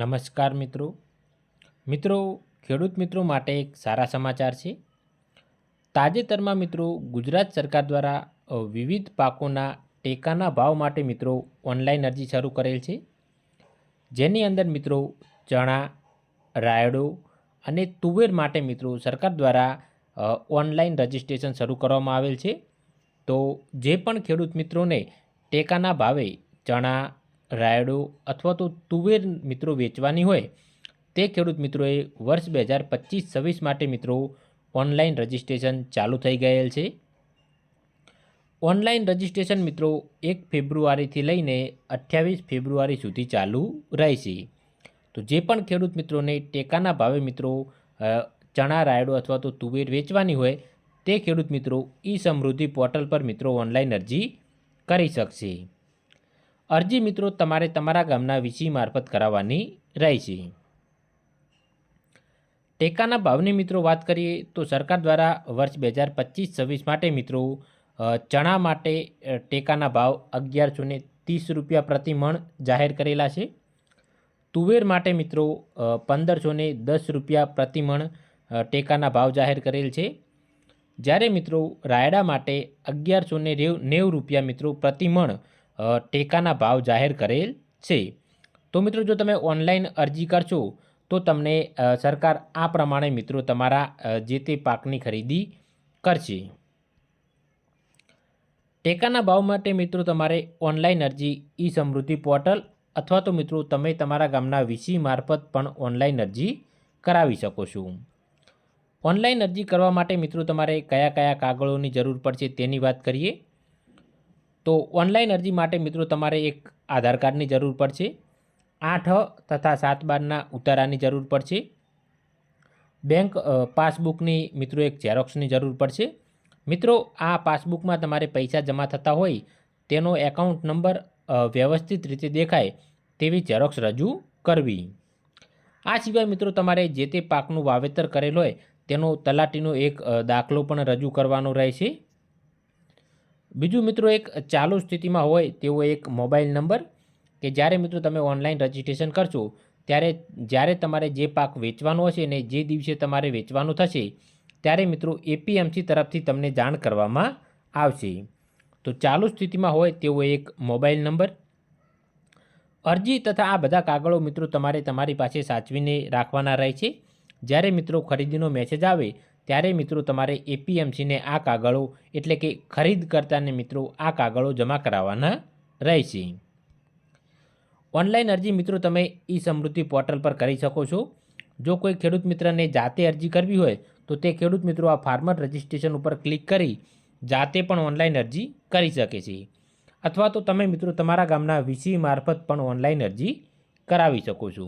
નમસ્કાર મિત્રો. મિત્રો, ખેડૂત મિત્રો માટે એક સારા સમાચાર છે. તાજેતરમાં મિત્રો, ગુજરાત સરકાર દ્વારા વિવિધ પાકોના ટેકાના ભાવ માટે મિત્રો ઓનલાઈન અરજી શરૂ કરેલ છે. જેની અંદર મિત્રો ચણા, રાયડો અને તુવેર માટે મિત્રો સરકાર દ્વારા ઓનલાઈન રજિસ્ટ્રેશન શરૂ કરવામાં આવેલ છે. તો જે પણ ખેડૂત મિત્રોને ટેકાના ભાવે ચણા રાયડો અથવા તો તુવેર મિત્રો વેચવાની હોય, તે ખેડૂત મિત્રોએ વર્ષ બે હજાર પચીસ છવ્વીસ માટે મિત્રો ઓનલાઈન રજિસ્ટ્રેશન ચાલુ થઈ ગયેલ છે. ઓનલાઈન રજિસ્ટ્રેશન મિત્રો એક ફેબ્રુઆરીથી લઈને અઠ્યાવીસ ફેબ્રુઆરી સુધી ચાલુ રહેશે. તો જે પણ ખેડૂત મિત્રોને ટેકાના ભાવે મિત્રો ચણા, રાયડો અથવા તો તુવેર વેચવાની હોય, તે ખેડૂત મિત્રો ઈ સમૃદ્ધિ પોર્ટલ પર મિત્રો ઓનલાઈન અરજી કરી શકશે. અરજી મિત્રો તમારે તમારા ગામના વીસી મારફત કરાવવાની રહેશે ટેકાના ભાવની મિત્રો વાત કરીએ તો સરકાર દ્વારા વર્ષ બે હજાર પચીસ છવ્વીસ માટે મિત્રો ચણા માટે ટેકાના ભાવ અગિયારસો ને ત્રીસ રૂપિયા પ્રતિ મણ જાહેર કરેલા છે. તુવેર માટે મિત્રો પંદરસો ને દસ રૂપિયા પ્રતિ મણ ટેકાના ભાવ જાહેર કરેલ છે. જ્યારે મિત્રો રાયડા માટે અગિયારસો ને નેવું રૂપિયા મિત્રો પ્રતિ મણ અ, ટેકાના ભાવ જાહેર કરેલ છે. તો મિત્રો, જો તમે ઓનલાઈન અરજી કરશો, તો તમને સરકાર આ પ્રમાણે મિત્રો તમારા જે તે પાકની ખરીદી કરશે. ટેકાના ભાવ માટે મિત્રો તમારે ઓનલાઈન અરજી ઈ સમૃદ્ધિ પોર્ટલ અથવા તો મિત્રો તમે તમારા ગામના વીસી મારફત પણ ઓનલાઈન અરજી કરાવી શકો છો. ઓનલાઈન અરજી કરવા માટે મિત્રો તમારે કયા કયા કાગળોની જરૂર પડશે તેની વાત કરીએ. તો ઓનલાઈન અરજી માટે મિત્રો તમારે એક આધાર કાર્ડની જરૂર પડશે, આઠ તથા સાત બારના ઉતારાની જરૂર પડશે, બેંક પાસબુકની મિત્રો એક ઝેરોક્સની જરૂર પડશે. મિત્રો, આ પાસબુકમાં તમારે પૈસા જમા થતા હોય, તેનો એકાઉન્ટ નંબર વ્યવસ્થિત રીતે દેખાય તેવી ઝેરોક્સ રજૂ કરવી. આ સિવાય મિત્રો તમારે જે તે પાકનું વાવેતર કરેલ હોય, તેનો તલાટીનો એક દાખલો પણ રજૂ કરવાનો રહેશે. બીજું મિત્રો એક ચાલુ સ્થિતિમાં હોય તેવો એક મોબાઈલ નંબર કે જ્યારે મિત્રો તમે ઓનલાઈન રજિસ્ટ્રેશન કરશો, ત્યારે જ્યારે તમારે જે પાક વેચવાનો હશે ને જે દિવસે તમારે વેચવાનું થશે, ત્યારે મિત્રો એપીએમસી તરફથી તમને જાણ કરવામાં આવશે. તો ચાલુ સ્થિતિમાં હોય તેવો એક મોબાઈલ નંબર. અરજી તથા આ બધા કાગળો મિત્રો તમારે તમારી પાસે સાચવીને રાખવાના રહે છે. જ્યારે મિત્રો ખરીદીનો મેસેજ આવે ત્યારે મિત્રો તમારે એપીએમસીને આ કાગળો એટલે કે ખરીદકર્તાને મિત્રો આ કાગળો જમા કરાવવાના રહેશે. ઓનલાઈન અરજી મિત્રો તમે ઈ સમૃદ્ધિ પોર્ટલ પર કરી શકો છો. જો કોઈ ખેડૂત મિત્રને જાતે અરજી કરવી હોય તો તે ખેડૂત મિત્રો આ ફાર્મર રજિસ્ટ્રેશન ઉપર ક્લિક કરી જાતે પણ ઓનલાઈન અરજી કરી શકે છે. અથવા તો તમે મિત્રો તમારા ગામના વીસી મારફત પણ ઓનલાઈન અરજી કરાવી શકો છો.